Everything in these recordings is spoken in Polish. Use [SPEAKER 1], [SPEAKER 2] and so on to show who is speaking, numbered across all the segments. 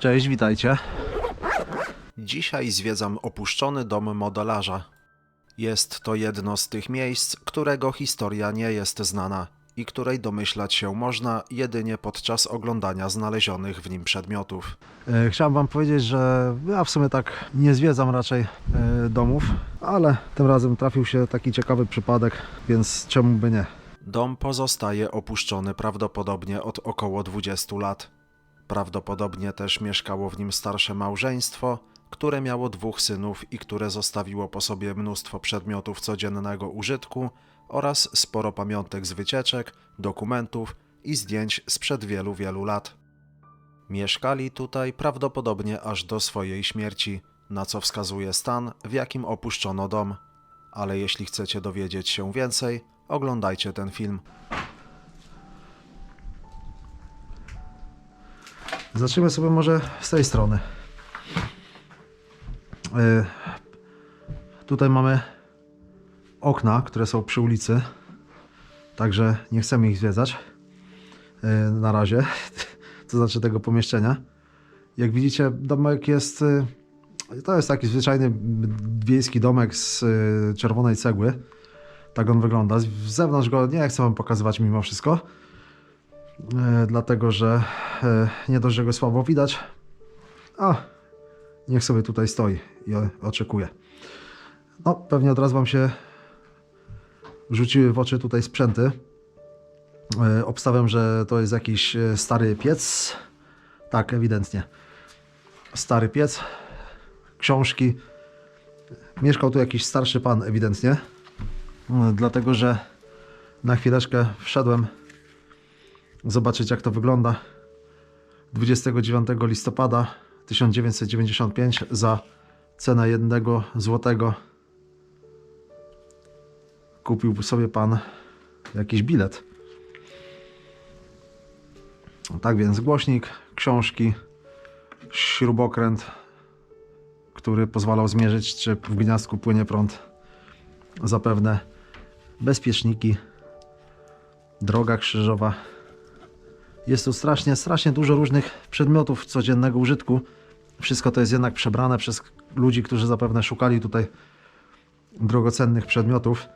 [SPEAKER 1] Cześć, witajcie. Dzisiaj zwiedzam opuszczony dom modelarza. Jest to jedno z tych miejsc, którego historia nie jest znana i której domyślać się można jedynie podczas oglądania znalezionych w nim przedmiotów. E, Chciałem wam powiedzieć, że ja w sumie tak nie zwiedzam raczej e, domów, ale tym razem trafił się taki ciekawy przypadek, więc czemu by nie? Dom pozostaje opuszczony prawdopodobnie od około 20 lat. Prawdopodobnie też mieszkało w nim starsze małżeństwo, które miało dwóch synów i które zostawiło po sobie mnóstwo przedmiotów codziennego użytku oraz sporo pamiątek z wycieczek, dokumentów i zdjęć sprzed wielu, wielu lat. Mieszkali tutaj prawdopodobnie aż do swojej śmierci, na co wskazuje stan, w jakim opuszczono dom. Ale jeśli chcecie dowiedzieć się więcej, oglądajcie ten film. Zaczniemy sobie może z tej strony. E, Tutaj mamy okna, które są przy ulicy, także nie chcemy ich zwiedzać e, na razie, to znaczy tego pomieszczenia. Jak widzicie, domek jest. e, To jest taki zwyczajny wiejski domek z czerwonej cegły. Tak on wygląda. Z zewnątrz go nie chcę Wam pokazywać mimo wszystko. E, dlatego że e, nie dość, że go słabo widać, a niech sobie tutaj stoi i oczekuje. No, pewnie od razu Wam się rzuciły w oczy tutaj sprzęty. E, obstawiam, że to jest jakiś stary piec. Tak, ewidentnie. Stary piec, książki. Mieszkał tu jakiś starszy pan, ewidentnie. Dlatego, że na chwileczkę wszedłem zobaczyć jak to wygląda 29 listopada 1995 za cenę jednego złotego kupił sobie pan jakiś bilet. Tak więc głośnik, książki, śrubokręt, który pozwalał zmierzyć, czy w gniazdku płynie prąd. Zapewne bezpieczniki, droga krzyżowa. Jest tu strasznie, strasznie dużo różnych przedmiotów codziennego użytku. Wszystko to jest jednak przebrane przez ludzi, którzy zapewne szukali tutaj drogocennych przedmiotów.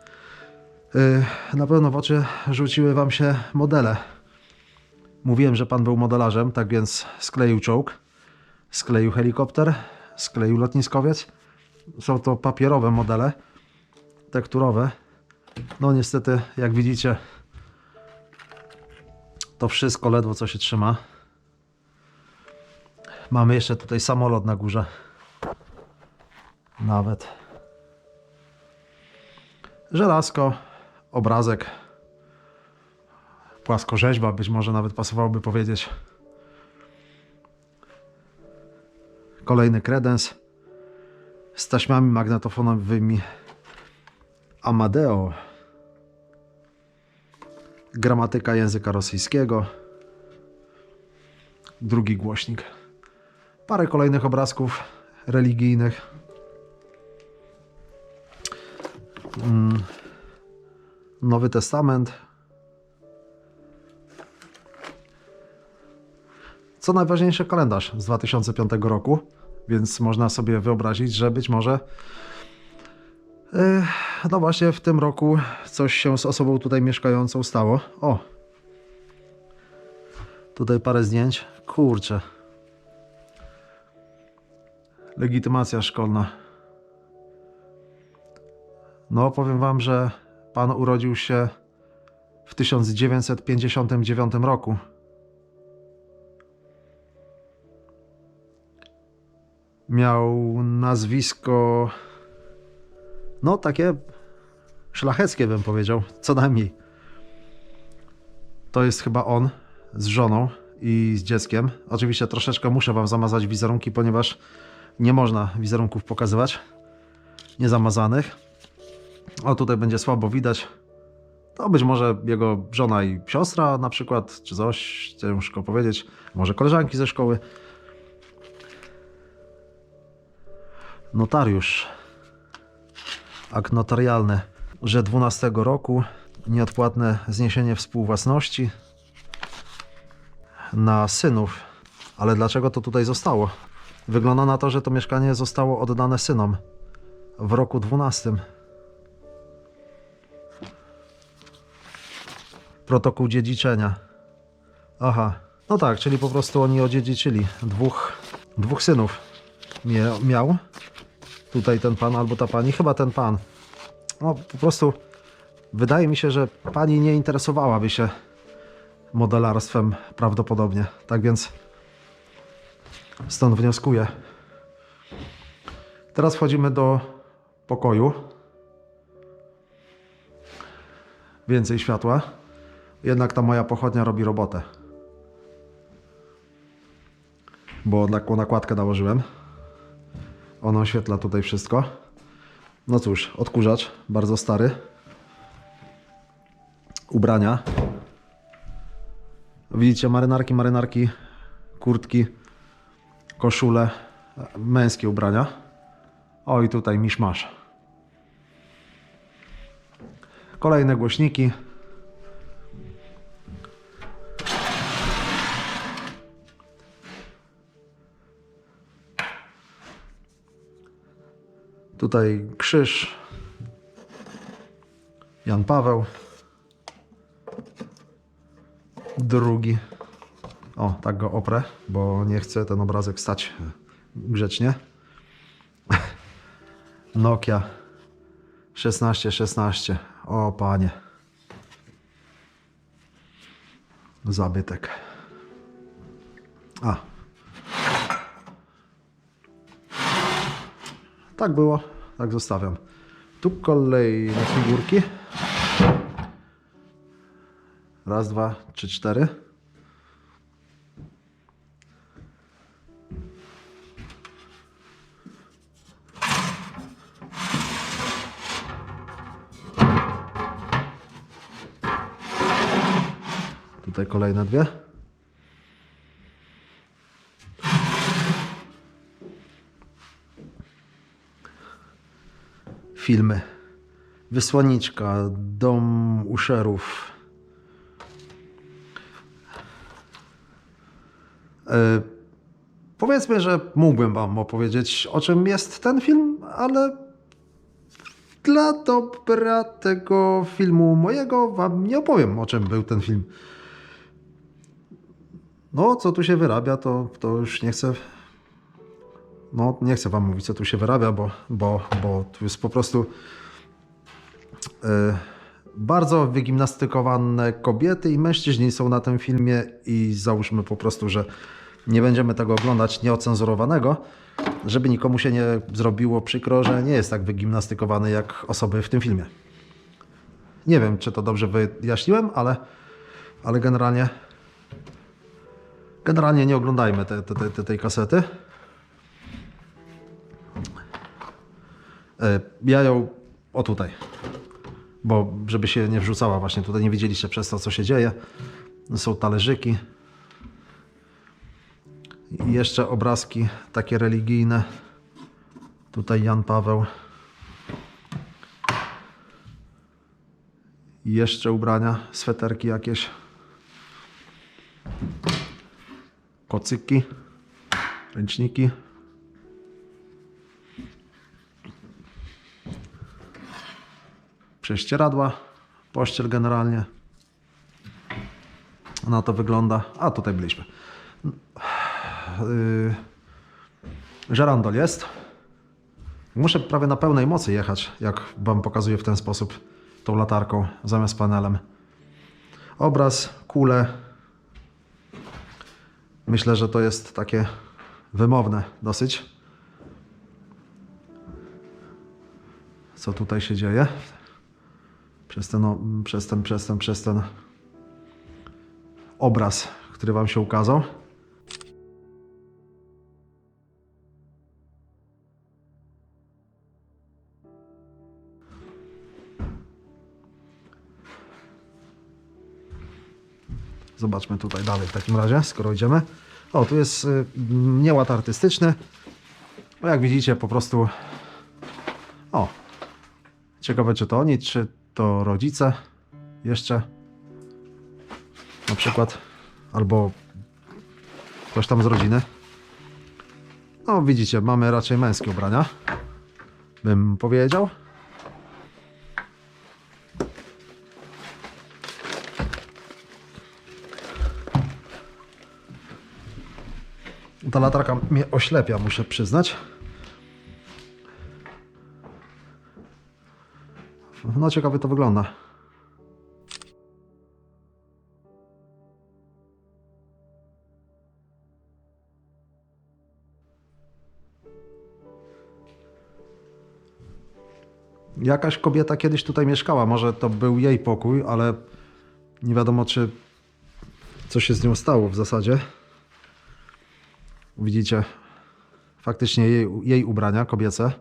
[SPEAKER 1] Yy, Na pewno w oczy rzuciły Wam się modele. Mówiłem, że Pan był modelarzem, tak więc skleił czołg, skleił helikopter, skleił lotniskowiec. Są to papierowe modele, tekturowe. No niestety, jak widzicie, to wszystko ledwo co się trzyma. Mamy jeszcze tutaj samolot na górze. Nawet. Żelazko, obrazek, płaskorzeźba, być może nawet pasowałoby powiedzieć. Kolejny kredens z taśmami magnetofonowymi Amadeo gramatyka języka rosyjskiego, drugi głośnik, parę kolejnych obrazków religijnych. Mm, Nowy Testament. Co najważniejsze, kalendarz z 2005 roku, więc można sobie wyobrazić, że być może No właśnie w tym roku coś się z osobą tutaj mieszkającą stało. O! Tutaj parę zdjęć. Kurczę. Legitymacja szkolna. No, powiem wam, że pan urodził się w 1959 roku. Miał nazwisko no takie szlacheckie bym powiedział, co najmniej. To jest chyba on z żoną i z dzieckiem. Oczywiście troszeczkę muszę wam zamazać wizerunki, ponieważ nie można wizerunków pokazywać niezamazanych. O, tutaj będzie słabo widać. To być może jego żona i siostra na przykład, czy coś, ciężko powiedzieć. Może koleżanki ze szkoły. Notariusz akt notarialny, że 12 roku nieodpłatne zniesienie współwłasności na synów Ale dlaczego to tutaj zostało? Wygląda na to, że to mieszkanie zostało oddane synom w roku 12. Protokół dziedziczenia. Aha, no tak, czyli po prostu oni odziedziczyli. Dwóch, dwóch synów mie, miał. Tutaj ten pan albo ta pani, chyba ten pan. No po prostu wydaje mi się, że pani nie interesowałaby się modelarstwem prawdopodobnie. Tak więc stąd wnioskuję. Teraz wchodzimy do pokoju. Więcej światła. Jednak ta moja pochodnia robi robotę. Bo nakładkę nałożyłem. Ona oświetla tutaj wszystko. No cóż, odkurzacz, bardzo stary. Ubrania. Widzicie, marynarki, marynarki, kurtki, koszule, męskie ubrania. O i tutaj miszmasz. Kolejne głośniki. Tutaj krzyż. Jan Paweł. Drugi. O, tak go oprę, bo nie chcę ten obrazek stać grzecznie. Nokia 1616. O panie. Zabytek. A. Tak było, tak zostawiam. Tu kolejne figurki. Raz, dwa, trzy, cztery. Tutaj kolejne dwie. Filmy. Wysłanniczka, Dom Uszerów. E, powiedzmy, że mógłbym Wam opowiedzieć, o czym jest ten film, ale dla dobra tego filmu mojego Wam nie opowiem, o czym był ten film. No, co tu się wyrabia, to, to już nie chcę. No, nie chcę Wam mówić, co tu się wyrabia, bo, bo, bo tu jest po prostu e, bardzo wygimnastykowane kobiety i mężczyźni są na tym filmie i załóżmy po prostu, że nie będziemy tego oglądać nieocenzurowanego, żeby nikomu się nie zrobiło przykro, że nie jest tak wygimnastykowany jak osoby w tym filmie. Nie wiem, czy to dobrze wyjaśniłem, ale, ale generalnie generalnie nie oglądajmy te, te, te, tej kasety. Ja ją o tutaj, bo żeby się nie wrzucała właśnie tutaj, nie widzieliście przez to, co się dzieje. Są talerzyki. I jeszcze obrazki takie religijne. Tutaj Jan Paweł. I jeszcze ubrania, sweterki jakieś. Kocyki, ręczniki. Prześcieradła, pościel generalnie. Na to wygląda. A tutaj byliśmy. Yy, żerandol jest. Muszę prawie na pełnej mocy jechać, jak Wam pokazuję w ten sposób, tą latarką zamiast panelem. Obraz, kule. Myślę, że to jest takie wymowne dosyć. Co tutaj się dzieje? Przez ten, przez ten, przez ten, przez ten obraz, który Wam się ukazał. Zobaczmy tutaj dalej w takim razie, skoro idziemy. O, tu jest y, nieład artystyczny. Jak widzicie, po prostu. O. Ciekawe, czy to oni, czy to rodzice jeszcze. Na przykład. Albo Ktoś tam z rodziny. No widzicie, mamy raczej męskie ubrania. Bym powiedział. Ta latarka mnie oślepia, muszę przyznać. No ciekawie to wygląda. Jakaś kobieta kiedyś tutaj mieszkała. Może to był jej pokój, ale nie wiadomo, czy co się z nią stało w zasadzie. Widzicie, faktycznie jej, jej ubrania kobiece.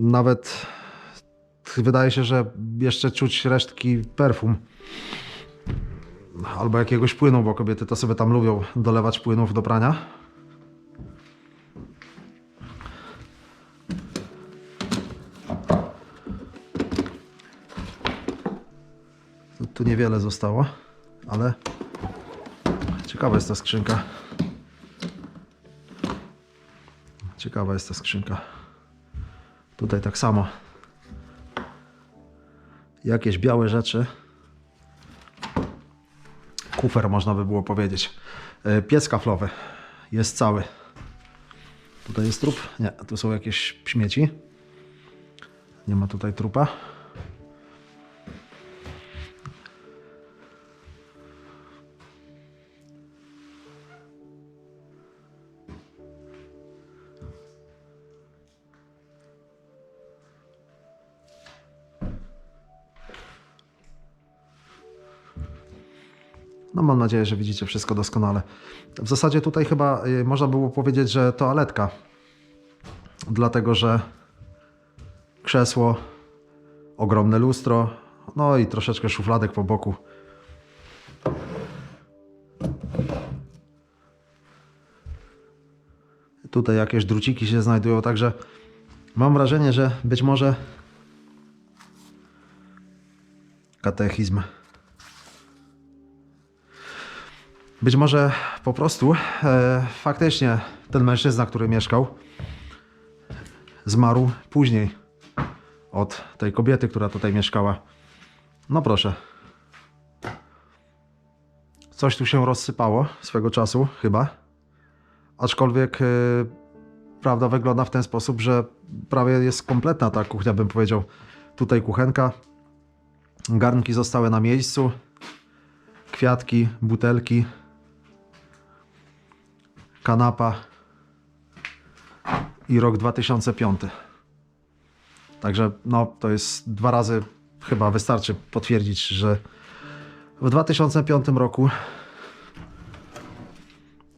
[SPEAKER 1] Nawet wydaje się, że jeszcze czuć resztki perfum. Albo jakiegoś płynu, bo kobiety to sobie tam lubią dolewać płynów do prania. Tu, tu niewiele zostało, ale ciekawa jest ta skrzynka. Ciekawa jest ta skrzynka. Tutaj tak samo. Jakieś białe rzeczy. Kufer można by było powiedzieć. E, Piec kaflowy jest cały. Tutaj jest trup? Nie, tu są jakieś śmieci. Nie ma tutaj trupa. Nadzieję, że widzicie wszystko doskonale. W zasadzie tutaj chyba y, można było powiedzieć, że toaletka. Dlatego, że krzesło, ogromne lustro, no i troszeczkę szufladek po boku. Tutaj jakieś druciki się znajdują, także mam wrażenie, że być może katechizm. Być może po prostu e, faktycznie ten mężczyzna, który mieszkał, zmarł później od tej kobiety, która tutaj mieszkała. No proszę. Coś tu się rozsypało swego czasu, chyba. Aczkolwiek e, prawda wygląda w ten sposób, że prawie jest kompletna ta kuchnia, bym powiedział. Tutaj kuchenka. Garnki zostały na miejscu. Kwiatki, butelki kanapa i rok 2005. Także no, to jest dwa razy chyba wystarczy potwierdzić, że w 2005 roku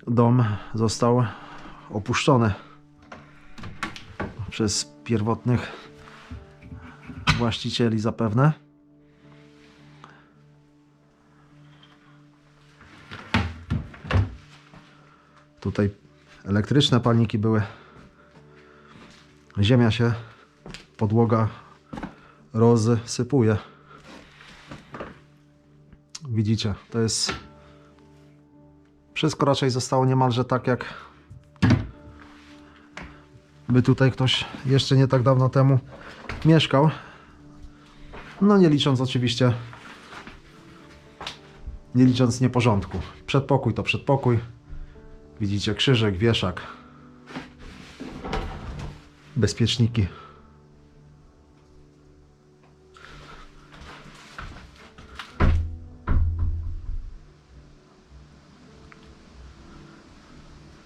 [SPEAKER 1] dom został opuszczony przez pierwotnych właścicieli zapewne. Tutaj elektryczne palniki były. Ziemia się, podłoga rozsypuje. Widzicie, to jest. Wszystko raczej zostało niemalże tak, jak by tutaj ktoś jeszcze nie tak dawno temu mieszkał. No nie licząc oczywiście, nie licząc nieporządku. Przedpokój to przedpokój. Widzicie krzyżyk, wieszak. Bezpieczniki.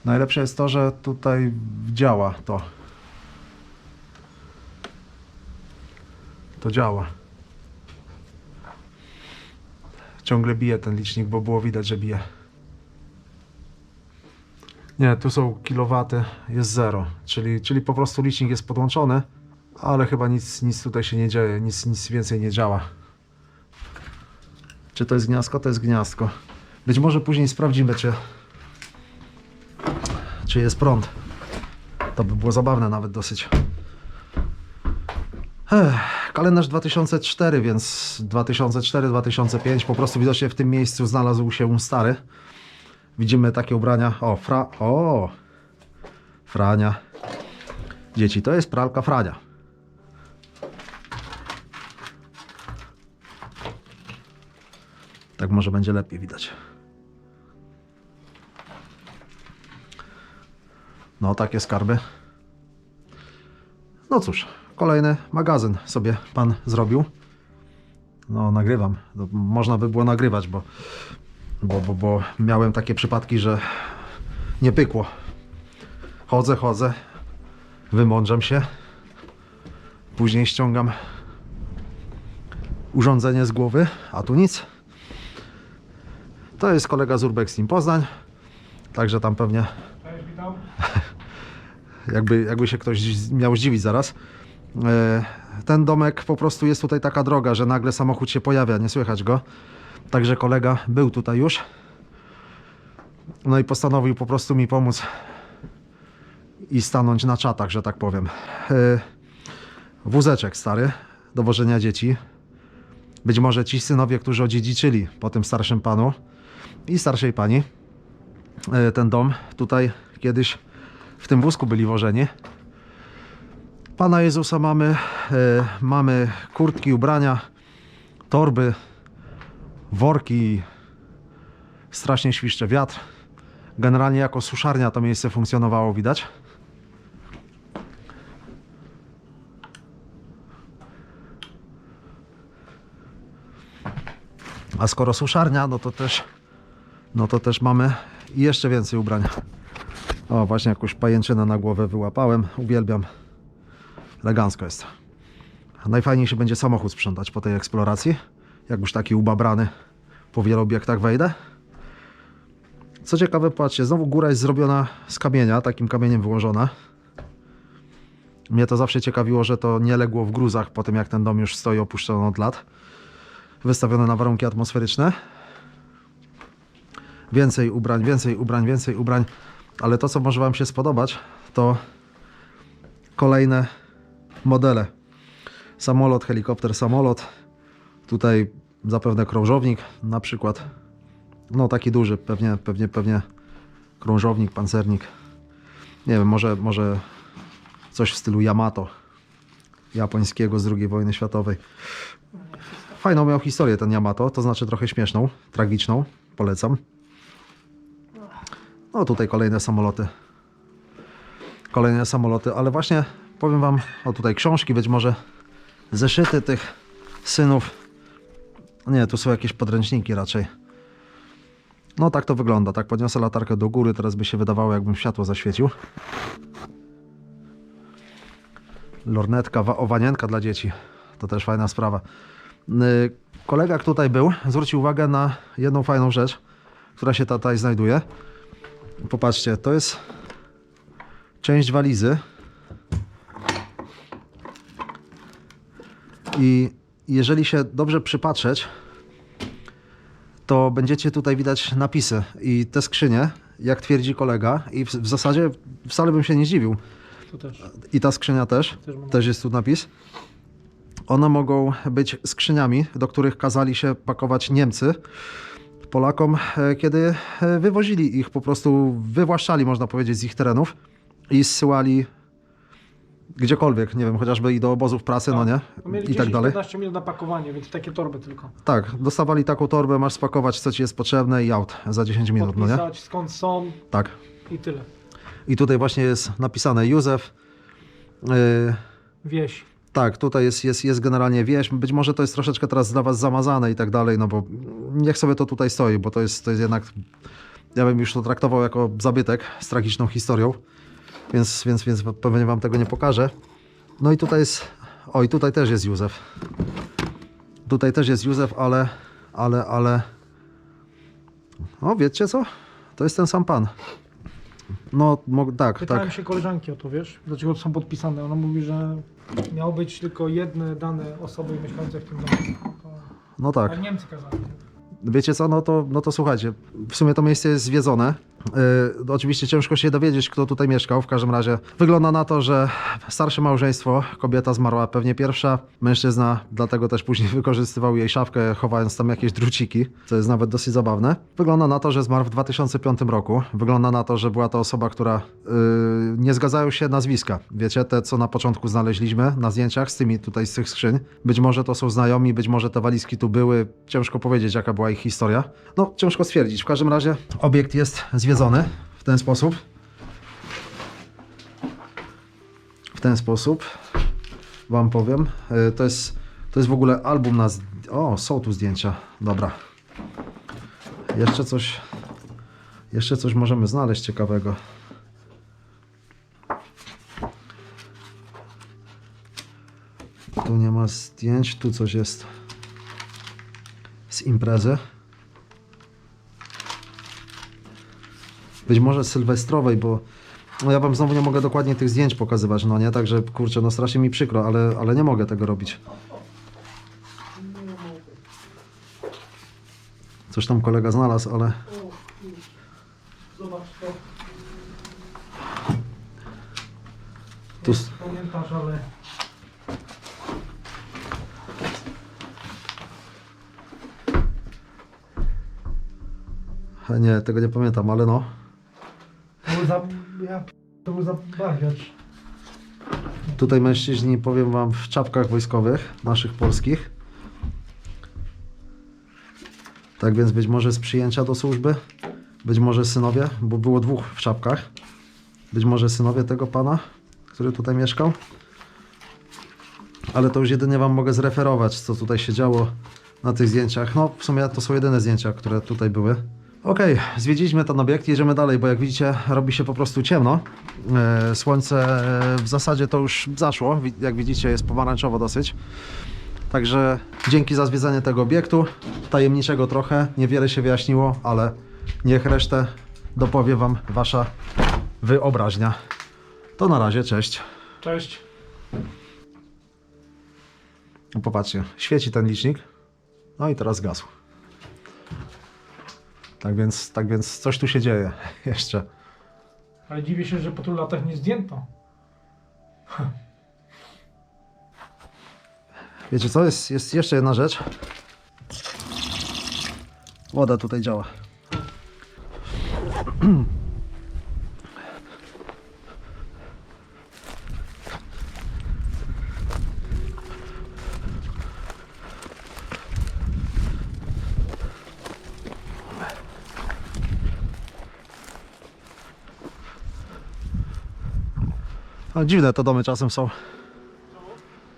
[SPEAKER 1] Najlepsze jest to, że tutaj działa to. To działa. Ciągle bije ten licznik, bo było widać, że bije. Nie, tu są kilowaty, jest zero, czyli, czyli po prostu licznik jest podłączony, ale chyba nic, nic tutaj się nie dzieje, nic, nic więcej nie działa. Czy to jest gniazdko? To jest gniazdko. Być może później sprawdzimy, czy, czy jest prąd. To by było zabawne nawet dosyć. Ech, kalendarz 2004, więc 2004-2005 po prostu widocznie w tym miejscu znalazł się stary. Widzimy takie ubrania. O, fra... O! Frania. Dzieci, to jest pralka Frania. Tak może będzie lepiej widać. No, takie skarby. No cóż, kolejny magazyn sobie pan zrobił. No, nagrywam. No, można by było nagrywać, bo, bo, bo, bo miałem takie przypadki, że nie pykło. Chodzę, chodzę, wymądrzam się. Później ściągam urządzenie z głowy, a tu nic. To jest kolega z Urbex Team Poznań. Także tam pewnie
[SPEAKER 2] Cześć, witam.
[SPEAKER 1] jakby, jakby się ktoś miał zdziwić zaraz. E, Ten domek po prostu jest tutaj taka droga, że nagle samochód się pojawia, nie słychać go. Także kolega był tutaj już. No i postanowił po prostu mi pomóc i stanąć na czatach, że tak powiem. E, Wózeczek stary do wożenia dzieci. Być może ci synowie, którzy odziedziczyli po tym starszym panu i starszej pani e, ten dom tutaj kiedyś w tym wózku byli wożeni. Pana Jezusa mamy, e, mamy kurtki, ubrania, torby, worki, strasznie świszcze wiatr. Generalnie jako suszarnia to miejsce funkcjonowało, widać. A skoro suszarnia, no to też, no to też mamy jeszcze więcej ubrań. O, właśnie jakąś pajęczynę na głowę wyłapałem. Uwielbiam. Elegancko jest. Najfajniej się będzie samochód sprzątać po tej eksploracji. Jak już taki ubabrany po wielu obiektach wejdę. Co ciekawe, patrzcie, znowu góra jest zrobiona z kamienia, takim kamieniem wyłożona. Mnie to zawsze ciekawiło, że to nie legło w gruzach po tym, jak ten dom już stoi opuszczony od lat. Wystawione na warunki atmosferyczne. Więcej ubrań, więcej ubrań, więcej ubrań. Ale to, co może Wam się spodobać, to kolejne modele. Samolot, helikopter, samolot. Tutaj zapewne krążownik, na przykład. No taki duży, pewnie, pewnie, pewnie krążownik, pancernik. Nie wiem, może, może coś w stylu Yamato japońskiego z II wojny światowej. Fajną miał historię ten Yamato, to znaczy trochę śmieszną, tragiczną. Polecam. No tutaj kolejne samoloty. Kolejne samoloty, ale właśnie powiem wam, o tutaj książki, być może zeszyty tych synów. Nie, tu są jakieś podręczniki raczej. No tak to wygląda, tak podniosę latarkę do góry, teraz by się wydawało jakbym światło zaświecił. Lornetka, wa- owanienka dla dzieci. To też fajna sprawa. Y, Kolega, jak tutaj był, zwrócił uwagę na jedną fajną rzecz, która się tutaj znajduje. Popatrzcie, to jest część walizy. I jeżeli się dobrze przypatrzeć, to będziecie tutaj widać napisy i te skrzynie, jak twierdzi kolega, i w, w zasadzie wcale bym się nie zdziwił.
[SPEAKER 2] Tu też.
[SPEAKER 1] I ta skrzynia też,
[SPEAKER 2] Też mam.
[SPEAKER 1] też jest tu napis. One mogą być skrzyniami, do których kazali się pakować Niemcy Polakom, e, kiedy e, wywozili ich, po prostu wywłaszczali, można powiedzieć, z ich terenów i zsyłali gdziekolwiek, nie wiem, chociażby i do obozów pracy, no nie?
[SPEAKER 2] Bo Mieli
[SPEAKER 1] I tak dalej.
[SPEAKER 2] 15 minut na pakowanie, więc takie torby tylko.
[SPEAKER 1] Tak, dostawali taką torbę, masz spakować, co ci jest potrzebne i out za 10 minut, no nie?
[SPEAKER 2] Podpisać skąd są
[SPEAKER 1] Tak.
[SPEAKER 2] i tyle.
[SPEAKER 1] I tutaj właśnie jest napisane Józef. Yy,
[SPEAKER 2] Wieś.
[SPEAKER 1] Tak, tutaj jest, jest, jest generalnie wieś. Być może to jest troszeczkę teraz dla Was zamazane i tak dalej, no bo niech sobie to tutaj stoi, bo to jest, to jest jednak. Ja bym już to traktował jako zabytek z tragiczną historią, więc, więc, więc pewnie Wam tego nie pokażę. No i tutaj jest. O, i tutaj też jest Józef. Tutaj też jest Józef, ale, ale, ale. O, wiecie co? To jest ten sam pan. No, mo- tak,
[SPEAKER 2] Pytałem
[SPEAKER 1] tak.
[SPEAKER 2] się koleżanki o to, wiesz, dlaczego to są podpisane. Ona mówi, że miało być tylko jedne dane osoby mieszkające w tym domu. To...
[SPEAKER 1] No tak.
[SPEAKER 2] A Niemcy kazali.
[SPEAKER 1] Wiecie co, no to, no to słuchajcie, w sumie to miejsce jest zwiedzone. Yy, oczywiście ciężko się dowiedzieć, kto tutaj mieszkał. W każdym razie wygląda na to, że starsze małżeństwo, kobieta zmarła pewnie pierwsza, mężczyzna dlatego też później wykorzystywał jej szafkę, chowając tam jakieś druciki, co jest nawet dosyć zabawne. Wygląda na to, że zmarł w 2005 roku. Wygląda na to, że była to osoba, która yy, nie zgadzają się nazwiska. Wiecie, te co na początku znaleźliśmy na zdjęciach z tymi tutaj z tych skrzyń. Być może to są znajomi, być może te walizki tu były. Ciężko powiedzieć, jaka była ich historia. No, ciężko stwierdzić. W każdym razie obiekt jest zwiedzony w ten sposób. W ten sposób wam powiem. Yy, To jest, to jest w ogóle album na... O, są tu zdjęcia. Dobra. Jeszcze coś... Jeszcze coś możemy znaleźć ciekawego. Tu nie ma zdjęć, tu coś jest z imprezy. Być może sylwestrowej, bo no ja wam znowu nie mogę dokładnie tych zdjęć pokazywać, no nie? Także kurczę, no strasznie mi przykro, ale, ale nie mogę tego robić. Coś tam kolega znalazł, ale
[SPEAKER 2] Zobacz to.
[SPEAKER 1] tu... s-
[SPEAKER 2] Pamiętasz, ale...
[SPEAKER 1] Nie, tego nie pamiętam, ale no.
[SPEAKER 2] Za... Ja... To był.
[SPEAKER 1] Tutaj mężczyźni, powiem wam, w czapkach wojskowych, naszych polskich. Tak więc być może z przyjęcia do służby, być może synowie, bo było dwóch w czapkach. Być może synowie tego pana, który tutaj mieszkał. Ale to już jedynie wam mogę zreferować, co tutaj się działo na tych zdjęciach. No, w sumie to są jedyne zdjęcia, które tutaj były. Okej, zwiedziliśmy ten obiekt, jedziemy dalej, bo jak widzicie, robi się po prostu ciemno. E, Słońce e, w zasadzie to już zaszło, jak widzicie jest pomarańczowo dosyć. Także dzięki za zwiedzanie tego obiektu, tajemniczego trochę, niewiele się wyjaśniło, ale niech resztę dopowie Wam Wasza wyobraźnia. To na razie, cześć.
[SPEAKER 2] Cześć.
[SPEAKER 1] Popatrzcie, świeci ten licznik, no i teraz zgasł. Tak więc, tak więc coś tu się dzieje jeszcze.
[SPEAKER 2] Ale dziwię się, że po tylu latach nie zdjęto.
[SPEAKER 1] Wiecie co, jest, jest jeszcze jedna rzecz. Woda tutaj działa. dziwne te domy czasem są.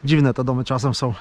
[SPEAKER 1] Dziwne te domy czasem są.